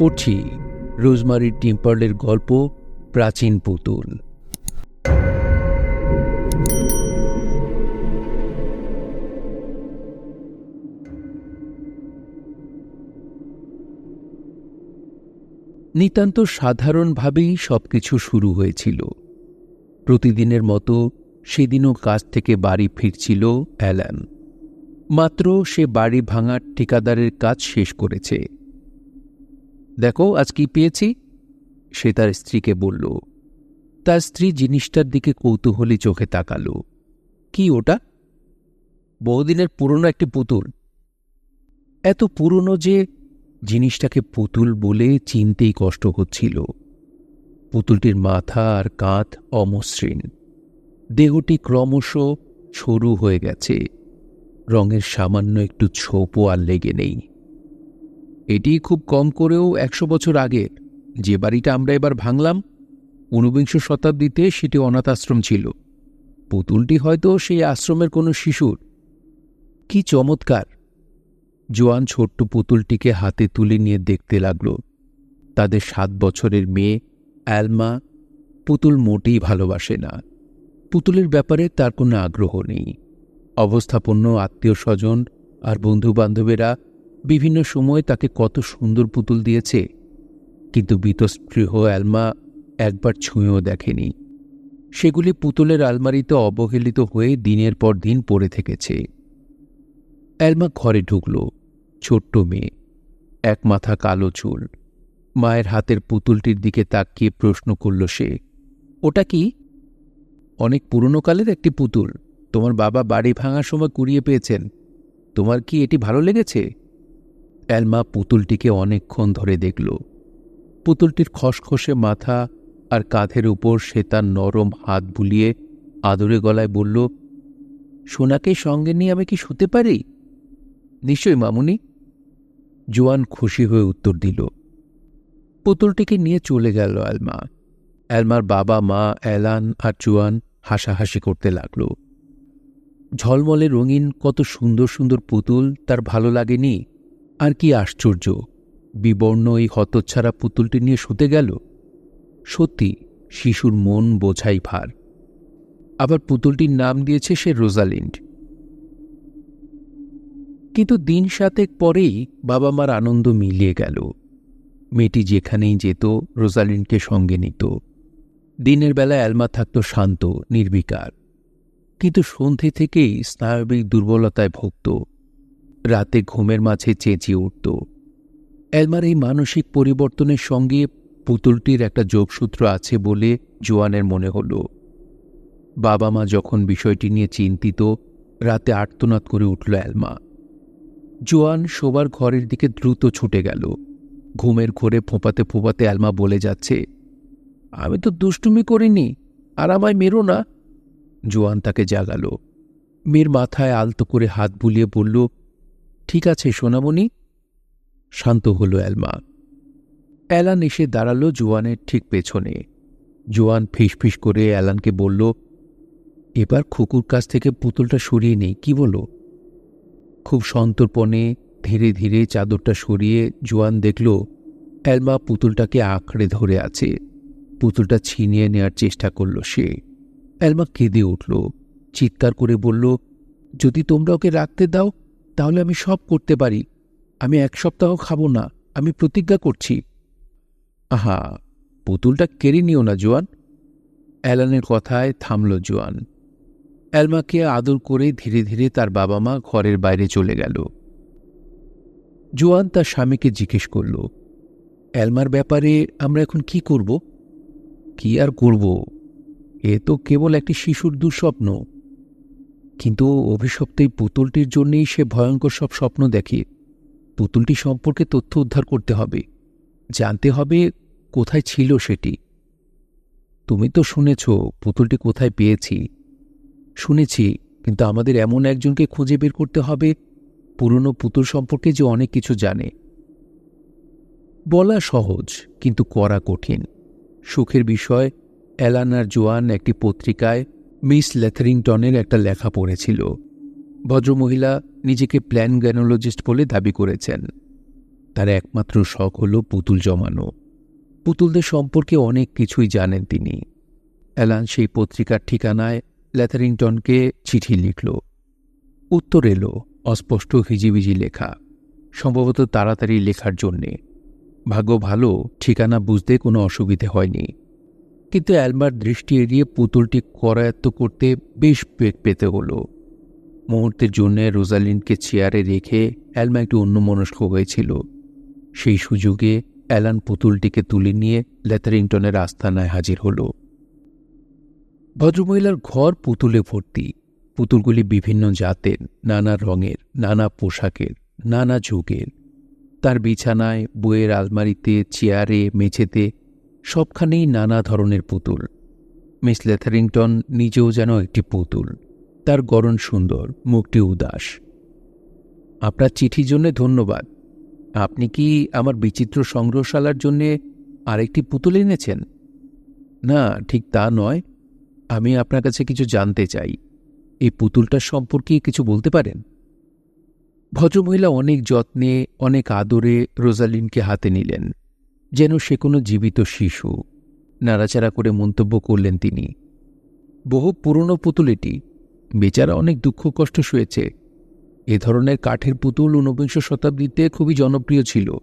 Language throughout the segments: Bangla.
পড়ছি রোজমারি টিম্পার্লের গল্প প্রাচীন পুতুল। নিতান্ত সাধারণভাবেই সবকিছু শুরু হয়েছিল। প্রতিদিনের মতো সেদিনও কাজ থেকে বাড়ি ফিরছিল অ্যালান। মাত্র সে বাড়ি ভাঙার ঠিকাদারের কাজ শেষ করেছে। দেখো, আজ কি পেয়েছি? সে তার স্ত্রীকে বলল, তার স্ত্রী জিনিসটার দিকে কৌতূহলী চোখে তাকাল। কি ওটা? বহুদিনের পুরনো একটি পুতুল। এত পুরনো যে জিনিসটাকে পুতুল বলে চিনতেই কষ্ট হচ্ছিল। পুতুলটির মাথা আর কাঁধ অমসৃণ। দেহটি ক্রমশ সরু হয়ে গেছে। রঙের সামান্য একটু ছোপও আর লেগে নেই। এটি খুব কম করেও একশো বছর আগের যে বাড়িটা আমরা এবার ভাঙলাম, ঊনবিংশ শতাব্দীতে সেটি অনাথ আশ্রম ছিল। পুতুলটি হয়তো সেই আশ্রমের কোনো শিশুর। কি চমৎকার! জোয়ান ছোট্ট পুতুলটিকে হাতে তুলে নিয়ে দেখতে লাগল। তাদের সাত বছরের মেয়ে, অ্যালমা, পুতুল মোটেই ভালোবাসে না। পুতুলের ব্যাপারে তার কোনো আগ্রহ নেই। অবস্থাপন্ন আত্মীয় স্বজন আর বন্ধুবান্ধবেরা বিভিন্ন সময় তাকে কত সুন্দর পুতুল দিয়েছে, কিন্তু বীতস্পৃহ অ্যালমা একবার ছুঁয়েও দেখেনি। সেগুলি পুতুলের আলমারিতে অবহেলিত হয়ে দিনের পর দিন পড়ে থেকেছে। অ্যালমা ঘরে ঢুকল, ছোট্ট মেয়ে, এক মাথা কালো চুল। মায়ের হাতের পুতুলটির দিকে তাকিয়ে প্রশ্ন করল সে, ওটা কি? অনেক পুরনো কালের একটি পুতুল। তোমার বাবা বাড়ি ভাঙার সময় কুড়িয়ে পেয়েছেন। তোমার কি এটি ভালো লেগেছে? অ্যালমা পুতুলটিকে অনেকক্ষণ ধরে দেখল। পুতুলটির খসখসে মাথা আর কাঁধের উপর সে তার নরম হাত বুলিয়ে আদরে গলায় বলল, সোনাকে সঙ্গে নিয়ে আমি কি শুতে পারি? নিশ্চয় মামুনি। জোয়ান খুশি হয়ে উত্তর দিল। পুতুলটিকে নিয়ে চলে গেল অ্যালমা অ্যালমার বাবা মা অ্যালান আর জোয়ান হাসাহাসি করতে লাগল। ঝলমলে রঙিন কত সুন্দর সুন্দর পুতুল, তার ভালো লাগেনি? আর কি আশ্চর্য, বিবর্ণ এই হতচ্ছাড়া পুতুলটি নিয়ে শুতে গেল? সত্যি, শিশুর মন বোঝাই ভার। আবার পুতুলটির নাম দিয়েছে সে রোজালিন্ড। কিন্তু দিন সাতেক পরেই বাবা মার আনন্দ মিলিয়ে গেল। মেয়েটি যেখানেই যেত, রোজালিন্ডকে সঙ্গে নিত। দিনের বেলা অ্যালমা থাকত শান্ত, নির্বিকার। কিন্তু সন্ধে থেকেই স্নায়বিক দুর্বলতায় ভুগত। রাতে ঘুমের মাঝে চেঁচিয়ে উঠত। অ্যালমার এই মানসিক পরিবর্তনের সঙ্গে পুতুলটির একটা যোগসূত্র আছে বলে জোয়ানের মনে হল। বাবা মা যখন বিষয়টি নিয়ে চিন্তিত, রাতে আর্তনাদ করে উঠল অ্যালমা জোয়ান শোবার ঘরের দিকে দ্রুত ছুটে গেল। ঘুমের ঘোরে ফোঁপাতে ফোঁপাতে অ্যালমা বলে যাচ্ছে, আমি তো দুষ্টুমি করিনি, আর আমায় মেরো না। জোয়ান তাকে জাগাল। মেয়ের মাথায় আলতো করে হাত বুলিয়ে বলল ঠিক আছে, সোনামণি। শান্ত হল অ্যালমা। অ্যালান এসে দাঁড়াল জোয়ানের ঠিক পেছনে। জোয়ান ফিস করে অ্যালানকে বলল, এবার খুকুর কাছ থেকে পুতুলটা সরিয়ে নেই, কি বলো? খুব সন্তর্পণে ধীরে ধীরে চাদরটা সরিয়ে জোয়ান দেখল, অ্যালমা পুতুলটাকে আঁকড়ে ধরে আছে। পুতুলটা ছিনিয়ে নেয়ার চেষ্টা করল সে। অ্যালমা কেঁদে উঠল, চিৎকার করে বলল, যদি তোমরা ওকে রাখতে দাও তাহলে আমি সব করতে পারি। আমি এক সপ্তাহ খাব না, আমি প্রতিজ্ঞা করছি। আহা, পুতুলটা কেড়ে নিও না, জোয়ান। অ্যালানের কথায় থামল জোয়ান। অ্যালমাকে আদর করে ধীরে ধীরে তার বাবা মা ঘরের বাইরে চলে গেল। জোয়ান তার স্বামীকে জিজ্ঞেস করল, অ্যালমার ব্যাপারে আমরা এখন কি করব? কি আর করব? এ তো কেবল একটি শিশুর দুঃস্বপ্ন। কিন্তু অভিশপ্ত এই পুতুলটির জন্যেই সে ভয়ঙ্কর সব স্বপ্ন দেখে। পুতুলটি সম্পর্কে তথ্য উদ্ধার করতে হবে। জানতে হবে কোথায় ছিল সেটি। তুমি তো শুনেছ, পুতুলটি কোথায় পেয়েছি। শুনেছি, কিন্তু আমাদের এমন একজনকে খুঁজে বের করতে হবে। পুরনো পুতুল সম্পর্কে যে অনেক কিছু জানে। বলা সহজ, কিন্তু করা কঠিন। সুখের বিষয় অ্যালানার জোয়ান একটি পত্রিকায় মিস ল্যাথারিংটনের একটা লেখা পড়েছিল। ভদ্রমহিলা নিজেকে প্ল্যান গ্যানোলজিস্ট বলে দাবি করেছেন। তার একমাত্র শখ হল পুতুল জমানো। পুতুলদের সম্পর্কে অনেক কিছুই জানেন তিনি। অ্যালান সেই পত্রিকার ঠিকানায় ল্যাথারিংটনকে চিঠি লিখল। উত্তর এলো, অস্পষ্ট হিজিবিজি লেখা। সম্ভবত তাড়াতাড়ি লেখার জন্যে। ভাগ্য ভালো, ঠিকানা বুঝতে কোনো অসুবিধে হয়নি। কিন্তু অ্যালমার দৃষ্টি এড়িয়ে পুতুলটি করায়ত্ত করতে বেশ বেগ পেতে হলো। মুহূর্তের জন্য রোজালিনকে চেয়ারে রেখে অ্যালমা একটু অন্যমনস্ক হয়েছিল। সেই সুযোগে অ্যালান পুতুলটিকে তুলে নিয়ে ল্যাথারিংটনের আস্থানায় হাজির হল। ভদ্রমহিলার ঘর পুতুলে ভর্তি। পুতুলগুলি বিভিন্ন জাতের, নানা রঙের, নানা পোশাকের, নানা যুগের। তার বিছানায়, বইয়ের আলমারিতে, চেয়ারে, মেঝেতে সবখানেই নানা ধরনের পুতুল। মিস লেথারিংটন নিজেও যেন একটি পুতুল। তার গরণ সুন্দর, মুখটি উদাস। আপনার চিঠির জন্য ধন্যবাদ। আপনি কি আমার বিচিত্র সংগ্রহশালার জন্যে আরেকটি পুতুল এনেছেন? না, ঠিক তা নয়। আমি আপনার কাছে কিছু জানতে চাই। এই পুতুলটার সম্পর্কে কিছু বলতে পারেন? ভদ্রমহিলা অনেক যত্নে, অনেক আদরে রোজালিনকে হাতে নিলেন। যেন সে কোনো জীবিত শিশু। নাড়াচাড়া করে মন্তব্য করলেন তিনি। বহু পুরনো পুতুল এটি বেচারা অনেক দুঃখ কষ্ট শুয়েছে এ ধরনের কাঠের পুতুল ঊনবিংশ শতাব্দীতে খুবই জনপ্রিয় ছিল।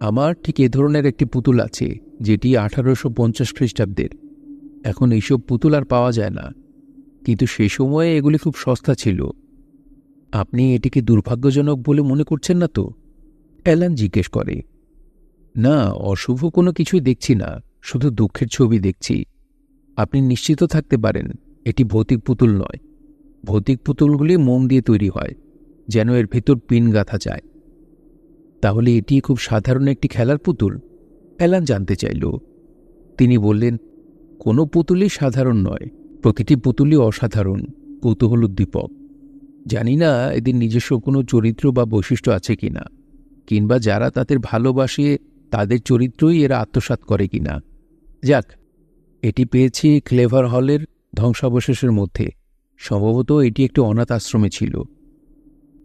আমার ঠিক এ ধরনের একটি পুতুল আছে, যেটি আঠারোশো পঞ্চাশ খ্রিস্টাব্দের। এখন এইসব পুতুল আর পাওয়া যায় না। কিন্তু সে সময়ে এগুলি খুব সস্তা ছিল। আপনি এটিকে দুর্ভাগ্যজনক বলে মনে করছেন না তো? অ্যালান জিজ্ঞেস করে। না, অশুভ কোনো কিছুই দেখছি না, শুধু দুঃখের ছবি দেখছি। আপনি নিশ্চিত থাকতে পারেন, এটি ভৌতিক পুতুল নয়। ভৌতিক পুতুলগুলি মোম দিয়ে তৈরি হয়, যেন এর ভেতর পিন গাঁথা যায়। তাহলে এটি খুব সাধারণ একটি খেলার পুতুল? অ্যালান জানতে চাইল। তিনি বললেন, কোনো পুতুলই সাধারণ নয়, প্রতিটি পুতুলই অসাধারণ, কৌতূহল উদ্দীপক। জানি না এদের নিজস্ব কোনো চরিত্র বা বৈশিষ্ট্য আছে কিনা, কিংবা যারা তাদের ভালোবাসে তাদের চরিত্রই এরা আত্মসাত করে কিনা। যাক, এটি পেয়েছি ক্লেভার হলের ধ্বংসাবশেষের মধ্যে। সম্ভবত এটি একটি অনাথ আশ্রমে ছিল।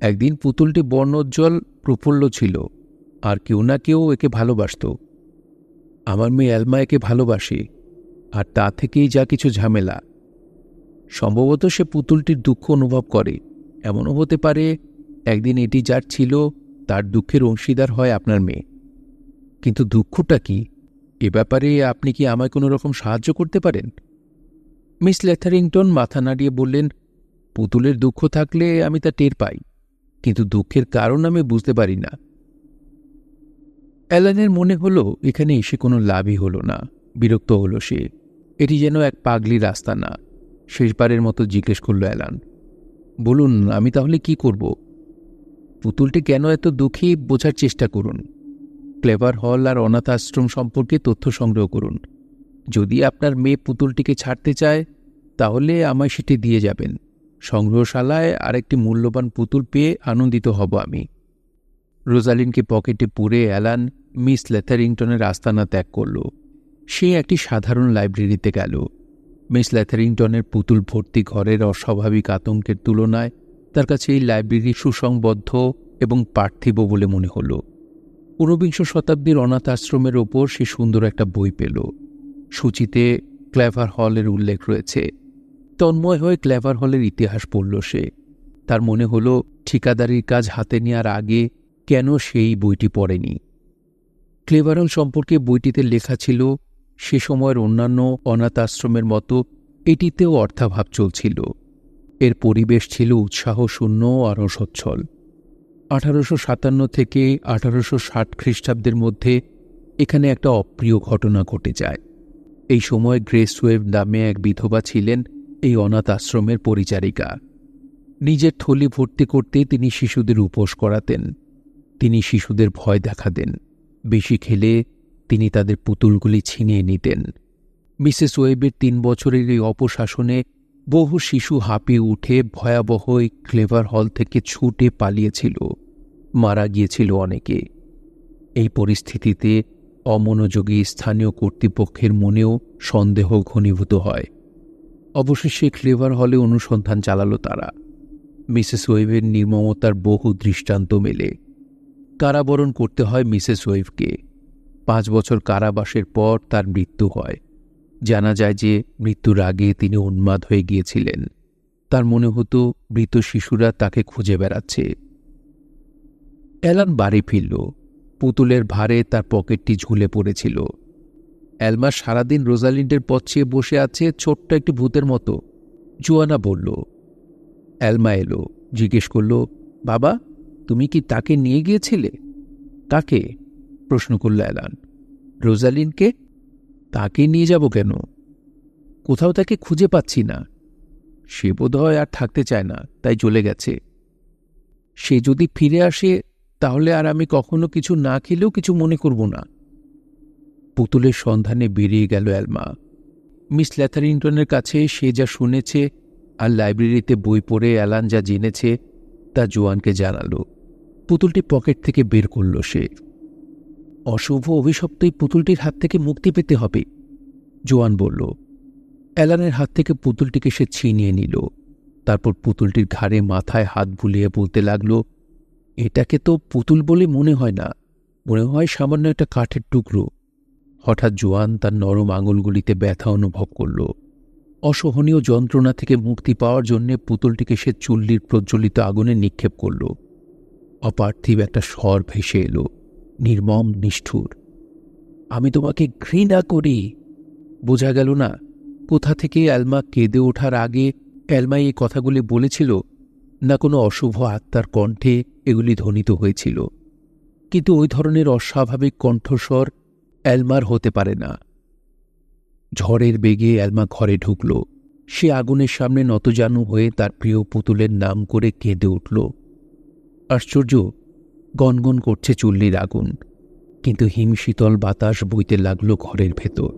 একদিন পুতুলটি বর্ণোজ্জ্বল, প্রফুল্ল ছিল, আর কেউ না কেউ একে ভালোবাসত। আমার মেয়ে অ্যালমা একে ভালোবাসে, আর তা থেকেই যা কিছু ঝামেলা। সম্ভবত সে পুতুলটির দুঃখ অনুভব করে। এমনও হতে পারে, একদিন এটি যার ছিল, তার দুঃখের অংশীদার হয় আপনার মেয়ে। কিন্তু দুঃখটা কি? এ ব্যাপারে আপনি কি আমায় কোনো রকম সাহায্য করতে পারেন? মিস লেথারিংটন মাথা নাড়িয়ে বললেন, পুতুলের দুঃখ থাকলে আমি তা টের পাই, কিন্তু দুঃখের কারণ আমি বুঝতে পারি না। অ্যালানের মনে হলো, এখানে এসে কোনো লাভই হলো না, বিরক্ত হলো সে, এটি যেন এক পাগলি রাস্তা না, শেষবারের মতো জিজ্ঞেস করল অ্যালান, বলুন, আমি তাহলে কি করব? পুতুলটি কেন এত দুঃখী, বোঝার চেষ্টা করুন। ক্লেভার হল আর অনাথ আশ্রম সম্পর্কে তথ্য সংগ্রহ করুন। যদি আপনার মেয়ে পুতুলটিকে ছাড়তে চায়, তাহলে আমায় সেটি দিয়ে যাবেন। সংগ্রহশালায় আরেকটি মূল্যবান পুতুল পেয়ে আনন্দিত হব আমি। রোজালিনকে পকেটে পুরে অ্যালান মিস লেথারিংটনের আস্তানা ত্যাগ করল। সে একটি সাধারণ লাইব্রেরিতে গেল। মিস ল্যাথারিংটনের পুতুল ভর্তি ঘরের অস্বাভাবিক আতঙ্কের তুলনায় তার কাছে এই লাইব্রেরি সুসংবদ্ধ এবং পার্থিব বলে মনে হল। ঊনবিংশ শতাব্দীর অনাথ আশ্রমের ওপর সে সুন্দর একটা বই পেল। সূচিতে ক্লেভার হলের উল্লেখ রয়েছে। তন্ময় হয়ে ক্লেভার হলের ইতিহাস পড়ল সে। তার মনে হল, ঠিকাদারির কাজ হাতে নেওয়ার আগে কেন সেই বইটি পড়েনি। ক্লেভার হল সম্পর্কে বইটিতে লেখা ছিল, সে সময়ের অন্যান্য অনাথ আশ্রমের মতো এটিতেও অর্থাভাব চলছিল। এর পরিবেশ ছিল উৎসাহ, শূন্য আর অসচ্ছল। আঠারোশো সাতান্ন থেকে আঠারোশো ষাট খ্রিস্টাব্দের মধ্যে এখানে একটা অপ্রিয় ঘটনা ঘটে যায়। এই সময় গ্রেস ওয়েভ নামে এক বিধবা ছিলেন এই অনাথ আশ্রমের পরিচারিকা। নিজের থলি ভর্তি করতে তিনি শিশুদের উপোস করাতেন। তিনি শিশুদের ভয় দেখাতেন। বেশি খেলে তিনি তাদের পুতুলগুলি ছিনিয়ে নিতেন। মিসেস ওয়েবের তিন বছরের এই অপশাসনে বহু শিশু হাঁপিয়ে উঠে ভয়াবহ ক্লেভার হল থেকে ছুটে পালিয়েছিল। মারা গিয়েছিল অনেকে। এই পরিস্থিতিতে অমনোযোগী স্থানীয় কর্তৃপক্ষের মনেও সন্দেহ ঘনীভূত হয়। অবশেষে ক্লেভার হলে অনুসন্ধান চালালো তারা। মিসেস ওয়েবের নির্মমতার বহু দৃষ্টান্ত মেলে। কারাবরণ করতে হয় মিসেস ওয়েভকে। পাঁচ বছর কারাবাসের পর তার মৃত্যু হয়। জানা যায় যে মৃত্যুর আগে তিনি উন্মাদ হয়ে গিয়েছিলেন। তার মনে হতো মৃত শিশুরা তাকে খুঁজে বেড়াচ্ছে। অ্যালান বাড়ি ফিরল। পুতুলের ভারে তার পকেটটি ঝুলে পড়েছিল। অ্যালমা সারাদিন রোজালিন্ডের পথ বসে আছে ছোট্ট একটি ভূতের মতো। জুয়ানা বলল, অ্যালমা এলো। জিজ্ঞেস করল, বাবা, তুমি কি তাকে নিয়ে গিয়েছিলে? তাকে? প্রশ্ন করল অ্যালান। রোজালিনকে? তাকে নিয়ে যাব কেন? কোথাও তাকে খুঁজে পাচ্ছি না। সে বোধহয় আর থাকতে চায় না, তাই চলে গেছে। সে যদি ফিরে আসে তাহলে আর আমি কখনো কিছু না খেলেও কিছু মনে করব না। পুতুলের সন্ধানে বেরিয়ে গেল অ্যালমা। মিস ল্যাথারিংটনের কাছে সে যা শুনেছে আর লাইব্রেরিতে বই পড়ে অ্যালান যা জেনেছে তা জোয়ানকে জানালো। পুতুলটি পকেট থেকে বের করল সে। অশুভ অভিশপ্ত এই পুতুলটির হাত থেকে মুক্তি পেতে হবে, জোয়ান বলল। অ্যালানের হাত থেকে পুতুলটিকে সে ছিনিয়ে নিল। তারপর পুতুলটির ঘাড়ে মাথায় হাত বুলিয়ে বলতে লাগল এটাকে তো পুতুল বলে মনে হয় না। মনে হয় সামান্য একটা কাঠের টুকরো। হঠাৎ জোয়ান তার নরম আঙুলগুলিতে ব্যথা অনুভব করল। অসহনীয় যন্ত্রণা থেকে মুক্তি পাওয়ার জন্যে পুতুলটিকে সে চুল্লির প্রজ্বলিত আগুনে নিক্ষেপ করল। অপার্থিব একটা স্বর ভেসে এলো, নির্মম, নিষ্ঠুর। আমি তোমাকে ঘৃণা করি। বোঝা গেল না, কোথা থেকে অ্যালমা কেঁদে ওঠার আগে অ্যালমা এই কথাগুলি বলেছিল না কোনো অশুভ আত্মার কণ্ঠে এগুলি ধ্বনিত হয়েছিল। কিন্তু ওই ধরনের অস্বাভাবিক কণ্ঠস্বর অ্যালমার হতে পারে না। ঝড়ের বেগে অ্যালমা ঘরে ঢুকল। সে আগুনের সামনে নতজানু হয়ে তার প্রিয় পুতুলের নাম করে কেঁদে উঠল। আশ্চর্য, গনগন করছে চুল্লির আগুন, কিন্তু হিমশীতল বাতাস বইতে লাগল ঘরের ভেতর।